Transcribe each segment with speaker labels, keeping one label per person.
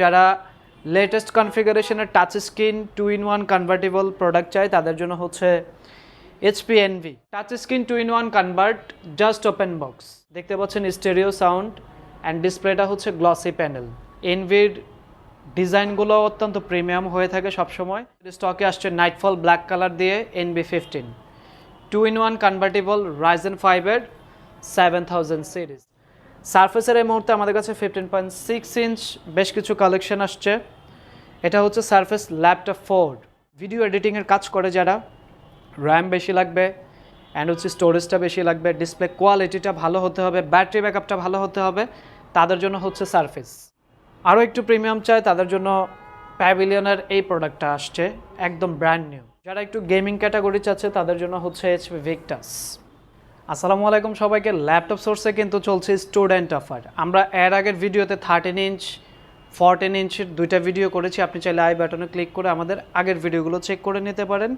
Speaker 1: যারা latest কনফিগারেশনের touch screen two in one convertible product চাই তাদের জন্য হচ্ছে HP Envy touch screen two in one convert just open box দেখতে পাচ্ছেন স্টেরিও সাউন্ড অ্যান্ড ডিসপ্লেটা হচ্ছে গ্লসি প্যানেল এনভির ডিজাইনগুলো অত্যন্ত প্রিমিয়াম হয়ে থাকে সবসময়। স্টকে আসছে নাইটফল ব্ল্যাক কালার দিয়ে NB fifteen two in one convertible Ryzen ফাইভের সেভেন থাউজেন্ড সিরিজ সারফেসের এই মুহূর্তে আমাদের কাছে ফিফটিন পয়েন্ট সিক্স ইঞ্চ বেশ কিছু কালেকশন আসছে। এটা হচ্ছে সারফেস ল্যাপটপ ফোর। ভিডিও এডিটিংয়ের কাজ করে যারা। র্যাম বেশি লাগবে অ্যান্ড হচ্ছে স্টোরেজটা বেশি লাগবে ডিসপ্লে কোয়ালিটিটা ভালো হতে হবে ব্যাটারি ব্যাকআপটা ভালো হতে হবে, তাদের জন্য হচ্ছে সারফেস। আরও একটু প্রিমিয়াম চায় তাদের জন্য প্যাভিলিয়নের এই প্রোডাক্টটা আসছে, একদম ব্র্যান্ড নিউ যারা একটু গেমিং ক্যাটাগরি চাচ্ছে, তাদের জন্য হচ্ছে এইচপি ভিক্টাস আসসালামু আলাইকুম সবাইকে। ল্যাপটপ সোর্সে কিন্তু চলছে স্টুডেন্ট অফার আমরা এর আগের ভিডিওতে থার্টিন ইঞ্চ ফোরটিন ইঞ্চের দুইটা ভিডিও করেছি। আপনি চাইলে আই বাটনে ক্লিক করে আমাদের আগের ভিডিওগুলো চেক করে নিতে পারেন।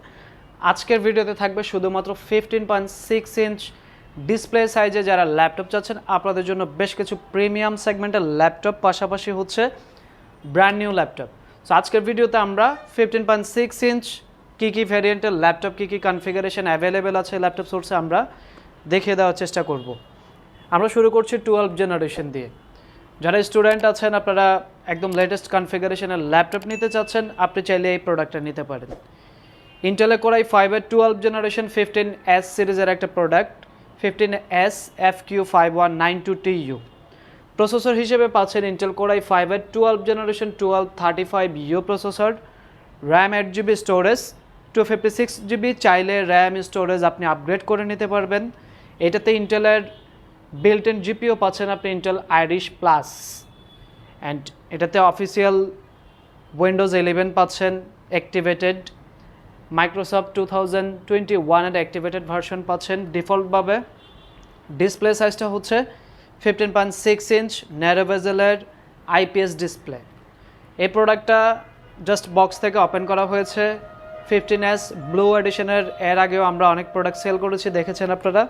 Speaker 1: আজকের ভিডিওতে থাকবে শুধুমাত্র fifteen point six inch display সাইজে যারা ল্যাপটপ চাচ্ছেন, আপনাদের জন্য বেশ কিছু প্রিমিয়াম সেগমেন্টের ল্যাপটপ পাশাপাশি হচ্ছে ব্র্যান্ড নিউ ল্যাপটপ সো আজকের ভিডিওতে আমরা ফিফটিন পয়েন্ট সিক্স ইঞ্চ কী কী ভ্যারিয়েন্টের ল্যাপটপ কী কী কনফিগারেশন অ্যাভেলেবেল আছে ল্যাপটপ সোর্সে আমরা দেখিয়ে দেওয়ার চেষ্টা করব। আমরা শুরু করছি টুয়েলভ জেনারেশন দিয়ে। যারা স্টুডেন্ট আছেন, আপনারা একদম লেটেস্ট কনফিগারেশনের ল্যাপটপ নিতে চাচ্ছেন, আপনি চাইলে এই প্রোডাক্টটা নিতে পারেন। ইন্টেলে কোরাই ফাইভের টুয়েলভ জেনারেশন ফিফটিন এস সিরিজের একটা product fifteen S F Q five one nine two T U processor হিসেবে পাচ্ছেন ইন্টেল কোরাই ফাইভের twelve generation twelve thirty five U processor RAM eight GB storage two fifty six GB চাইলে RAM storage আপনি upgrade করে নিতে পারবেন। এটাতে ইন্টেলের বিল্ট ইন জিপিও পাচ্ছেন আপনি ইন্টেল আইরিশ প্লাস অ্যান্ড এটাতে অফিসিয়াল উইন্ডোজ ইলেভেন পাচ্ছেন activated Microsoft two thousand twenty ওয়ানের অ্যাক্টিভেটেড ভার্সন পাচ্ছেন, ডিফল্টভাবে। ডিসপ্লে সাইজটা হচ্ছে ফিফটিন পয়েন্ট সিক্স ইঞ্চ ন্যারোভেজেলের আইপিএস ডিসপ্লে এই প্রোডাক্টটা জাস্ট বক্স থেকে ওপেন করা হয়েছে। ফিফটিন এস ব্লু এডিশনের এর আগেও আমরা অনেক প্রোডাক্ট সেল করেছি, দেখেছেন আপনারা?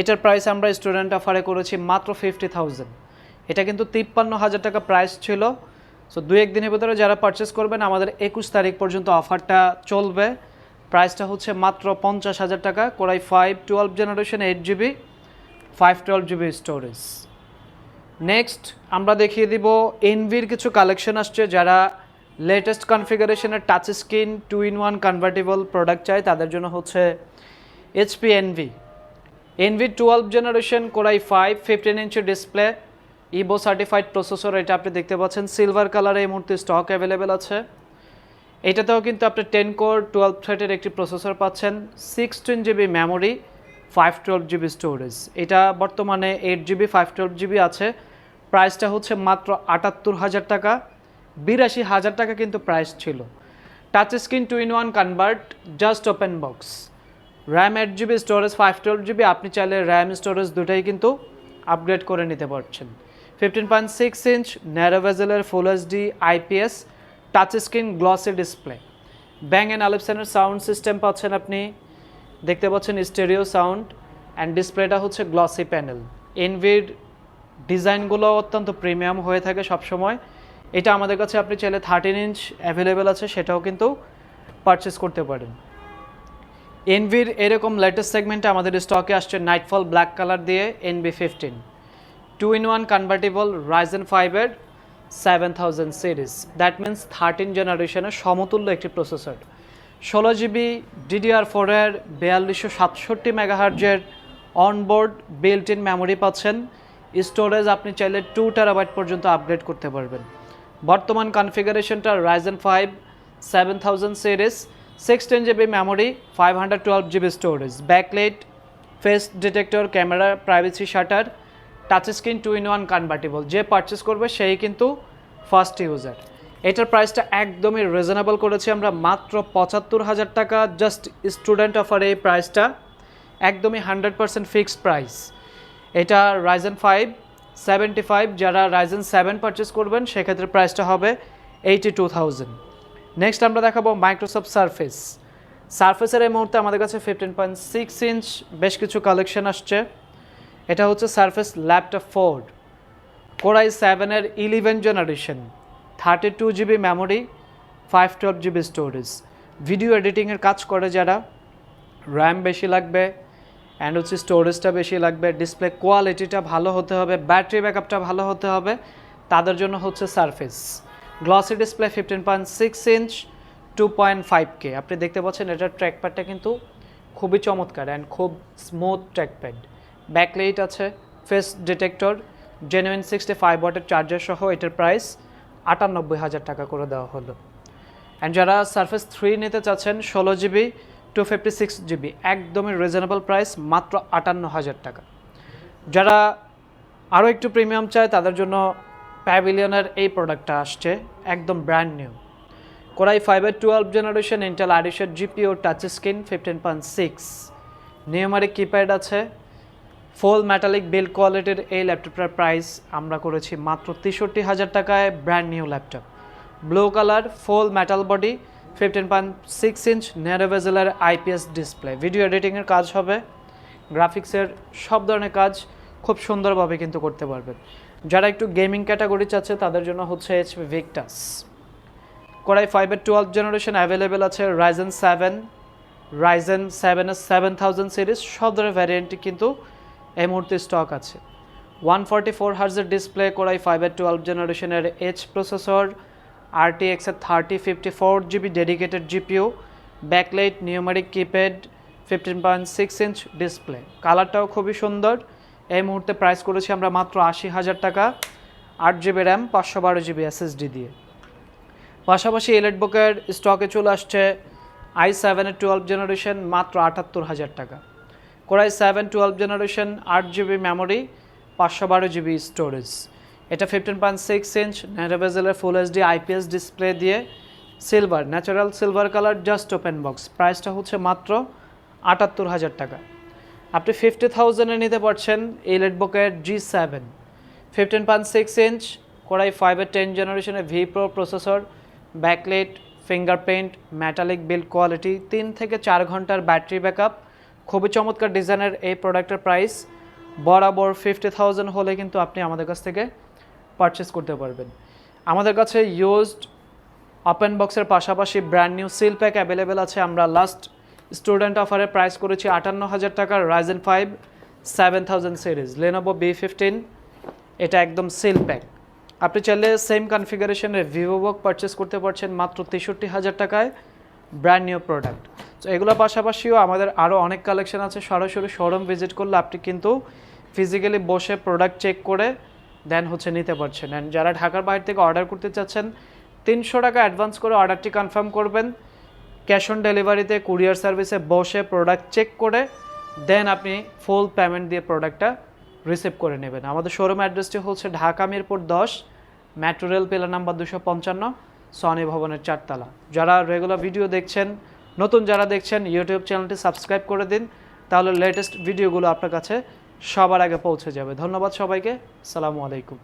Speaker 1: এটার প্রাইস আমরা স্টুডেন্ট অফারে করেছি মাত্র ফিফটি থাউজেন্ড এটা কিন্তু তিপ্পান্ন হাজার টাকা প্রাইস ছিল। সো দু এক দিনের ভিতরে যারা পারচেস করবেন, আমাদের একুশ তারিখ পর্যন্ত অফারটা চলবে। প্রাইসটা হচ্ছে মাত্র পঞ্চাশ হাজার টাকা core i five twelve generation eight GB five twelve GB storage next আমরা দেখিয়ে দিব এনভির কিছু কালেকশন আসছে, যারা latest কনফিগারেশনের touch screen two in one convertible product চাই তাদের জন্য হচ্ছে HP Envy Envy twelve generation core i five fifteen inch display Evo certified processor এটা আপনি দেখতে পাচ্ছেন। সিলভার কালারে এই মুহূর্তে স্টক অ্যাভেলেবেল আছে। এটাতেও কিন্তু আপনি টেন কোর টুয়েলভ থ্রেডের একটি প্রসেসর পাচ্ছেন। Sixteen GB memory five twelve GB storage এটা বর্তমানে eight GB five twelve GB আছে। প্রাইসটা হচ্ছে মাত্র আটাত্তর হাজার টাকা। বিরাশি হাজার টাকা কিন্তু প্রাইস ছিল। Touch screen two in one convert just open box RAM eight GB storage five twelve GB আপনি চাইলে র্যাম স্টোরেজ দুটাই কিন্তু আপগ্রেড করে নিতে পারছেন। Fifteen point six inch ন্যারোভেজেলের full HD IPS touch screen glossy display Bang and আলিপসেনের sound system পাচ্ছেন আপনি। দেখতে পাচ্ছেন স্টেরিও সাউন্ড অ্যান্ড ডিসপ্লেটা হচ্ছে গ্লসি প্যানেল এনভির ডিজাইনগুলো অত্যন্ত প্রিমিয়াম হয়ে থাকে সবসময়। এটা আমাদের কাছে আপনি চাইলে থার্টিন ইঞ্চ অ্যাভেলেবেল আছে, সেটাও কিন্তু পারচেস করতে পারেন। এনভির এরকম লেটেস্ট সেগমেন্টে আমাদের স্টকে আসছে নাইটফল ব্ল্যাক কালার দিয়ে NB fifteen two in one convertible Ryzen ফাইভের seven thousand series that means thirteen জেনারেশনের সমতুল্য একটি প্রসেসর ষোলো জিবি ডিডিআর ফোরের বিয়াল্লিশশো সাতষট্টি মেগাহার্জের অনবোর্ড বিল্ট ইন মেমোরি পাচ্ছেন। স্টোরেজ আপনি চাইলে টু টেরাবাইট পর্যন্ত আপগ্রেড করতে পারবেন। বর্তমান কনফিগারেশনটা Ryzen five seven thousand series sixteen GB memory five hundred twelve GB storage backlight face detector camera privacy shutter touch screen two in one convertible যে purchase করবে সেই কিন্তু ফার্স্ট ইউজার এটার প্রাইসটা একদমই রিজনেবল করেছি আমরা, মাত্র পঁচাত্তর হাজার টাকা জাস্ট স্টুডেন্ট অফার এই প্রাইসটা একদমই হান্ড্রেড পার্সেন্ট ফিক্সড প্রাইস এটা রাইজেন ফাইভ সেভেন্টি ফাইভ যারা রাইজেন সেভেন পারচেস করবেন, সেক্ষেত্রে প্রাইসটা হবে এইটি টু থাউজেন্ড নেক্সট আমরা দেখাবো মাইক্রোসফট সার্ফেস সার্ফেসের এই মুহূর্তে আমাদের কাছে ফিফটিন পয়েন্ট সিক্স ইঞ্চ বেশ কিছু কালেকশন আসছে। এটা হচ্ছে Surface laptop four Core i সেভেনের eleven generation thirty two GB memory five twelve GB storage video এডিটিংয়ের কাজ করে যারা র্যাম বেশি লাগবে অ্যান্ড হচ্ছে স্টোরেজটা বেশি লাগবে ডিসপ্লে কোয়ালিটিটা ভালো হতে হবে ব্যাটারি ব্যাকআপটা ভালো হতে হবে, তাদের জন্য হচ্ছে Surface glossy display fifteen point six inch two point five K আপনি দেখতে পাচ্ছেন এটার ট্র্যাকপ্যাডটা কিন্তু খুবই চমৎকার অ্যান্ড খুব স্মুথ ট্র্যাকপ্যাড ব্যাকলাইট আছে face detector genuine sixty five ওয়াটের চার্জার সহ এটার প্রাইস আটানব্বই হাজার টাকা করে দেওয়া হলো। অ্যান্ড যারা সারফেস থ্রি নিতে চাচ্ছেন, ষোলো GB two fifty six GB একদমই রিজনেবল প্রাইস মাত্র আটান্ন হাজার টাকা। যারা আরও একটু প্রিমিয়াম চায়, তাদের জন্য প্যাভিলিয়নের এই প্রোডাক্টটা আসছে, একদম ব্র্যান্ড নিউ কোরাই ফাইভের twelve generation Intel আড়িশের GPU touch screen fifteen point six numeric keypad আছে। ফুল মেটালিক বিল কোয়ালিটির এই ল্যাপটপটার প্রাইস আমরা করেছি মাত্র তেষট্টি হাজার টাকায় brand new laptop blue colour full metal body fifteen point six inch নেরোভেজেলার IPS display video এডিটিংয়ের কাজ হবে। গ্রাফিক্সের সব ধরনের কাজ খুব সুন্দরভাবে কিন্তু করতে পারবেন। যারা একটু গেমিং ক্যাটাগরি চাচ্ছে, তাদের জন্য হচ্ছে এইচপি ভিক্টাস কোরাই ফাইভের টুয়েলভ জেনারেশন অ্যাভেলেবেল আছে রাইজেন সেভেন রাইজেন সেভেনের সেভেন থাউজেন্ড সিরিজ সব ধরনের ভ্যারিয়েন্টই কিন্তু এই মুহূর্তে স্টক আছে। ওয়ান ফর্টি ফোর হার্জের ডিসপ্লে কোরাই ফাইভের টুয়েলভ জেনারেশনের H processor আরটিএক্সের thirty fifty four GB dedicated GPU backlight numeric keypad fifteen point six inch display কালারটাও খুবই সুন্দর। এই মুহূর্তে প্রাইস করেছি আমরা মাত্র আশি হাজার টাকা, আট জিবি র্যাম পাঁচশো বারো জিবি এসএসডি দিয়ে। পাশাপাশি এলেট বুকের স্টকে চলে আসছে আই সেভেনের টুয়েলভ জেনারেশন মাত্র আটাত্তর হাজার টাকা। Core i seven twelve generation আট জিবি মেমোরি পাঁচশো বারো জিবি স্টোরেজ এটা ফিফটিন পয়েন্ট সিক্স ইঞ্চ নেরোভেজেলের ফুল এইচডি আইপিএস ডিসপ্লে দিয়ে silver natural silver colour just open box প্রাইসটা হচ্ছে মাত্র আটাত্তর হাজার টাকা। আপনি ফিফটি থাউজেন্ডে নিতে পারছেন এই লেটবুকের G seven fifteen point six inch Core i ফাইভের টেন জেনারেশনের V pro processor backlight fingerprint metallic build quality তিন থেকে চার ঘণ্টার ব্যাটারি ব্যাকআপ খুবই চমৎকার ডিজাইনের এই প্রোডাক্টের প্রাইস বরাবর ফিফটি থাউজেন্ড হলে কিন্তু আপনি আমাদের কাছ থেকে পারচেস করতে পারবেন। আমাদের কাছে ইউজড ওপেন বক্সের পাশাপাশি brand new seal pack available আছে। আমরা লাস্ট স্টুডেন্ট অফারে প্রাইস করেছি আটান্ন হাজার টাকার Ryzen five seven thousand series Lenovo B fifteen এটা একদম সেল প্যাক আপনি চাইলে সেম কনফিগারেশনের ভিভো বুক পারচেস করতে পারছেন মাত্র তেষট্টি হাজার টাকায় ব্র্যান্ড নিউ প্রোডাক্ট তো এগুলোর পাশাপাশিও আমাদের আরও অনেক কালেকশন আছে। সরাসরি শোরুম ভিজিট করলে আপনি কিন্তু ফিজিক্যালি বসে প্রোডাক্ট চেক করে দেন হচ্ছে নিতে পারছেন। অ্যান্ড যারা ঢাকার বাইরে থেকে অর্ডার করতে চাচ্ছেন, তিনশো টাকা অ্যাডভান্স করে অর্ডারটি কনফার্ম করবেন। ক্যাশ অন ডেলিভারিতে কুরিয়ার সার্ভিসে বসে প্রোডাক্ট চেক করে, দেন আপনি ফুল পেমেন্ট দিয়ে প্রোডাক্টটা রিসিভ করে নেবেন। আমাদের শোরুম অ্যাড্রেসটি হচ্ছে ঢাকা মিরপুর দশ মেট্রো রেল পেলা নাম্বার দুশো পঞ্চান্ন সনি ভবনের চারতলা। যারা রেগুলার ভিডিও দেখছেন, নতুন যারা দেখছেন ইউটিউব চ্যানেলটি সাবস্ক্রাইব করে দিন, তাহলে লেটেস্ট ভিডিওগুলো আপনার কাছে সবার আগে পৌঁছে যাবে। ধন্যবাদ সবাইকে। সালামু আলাইকুম।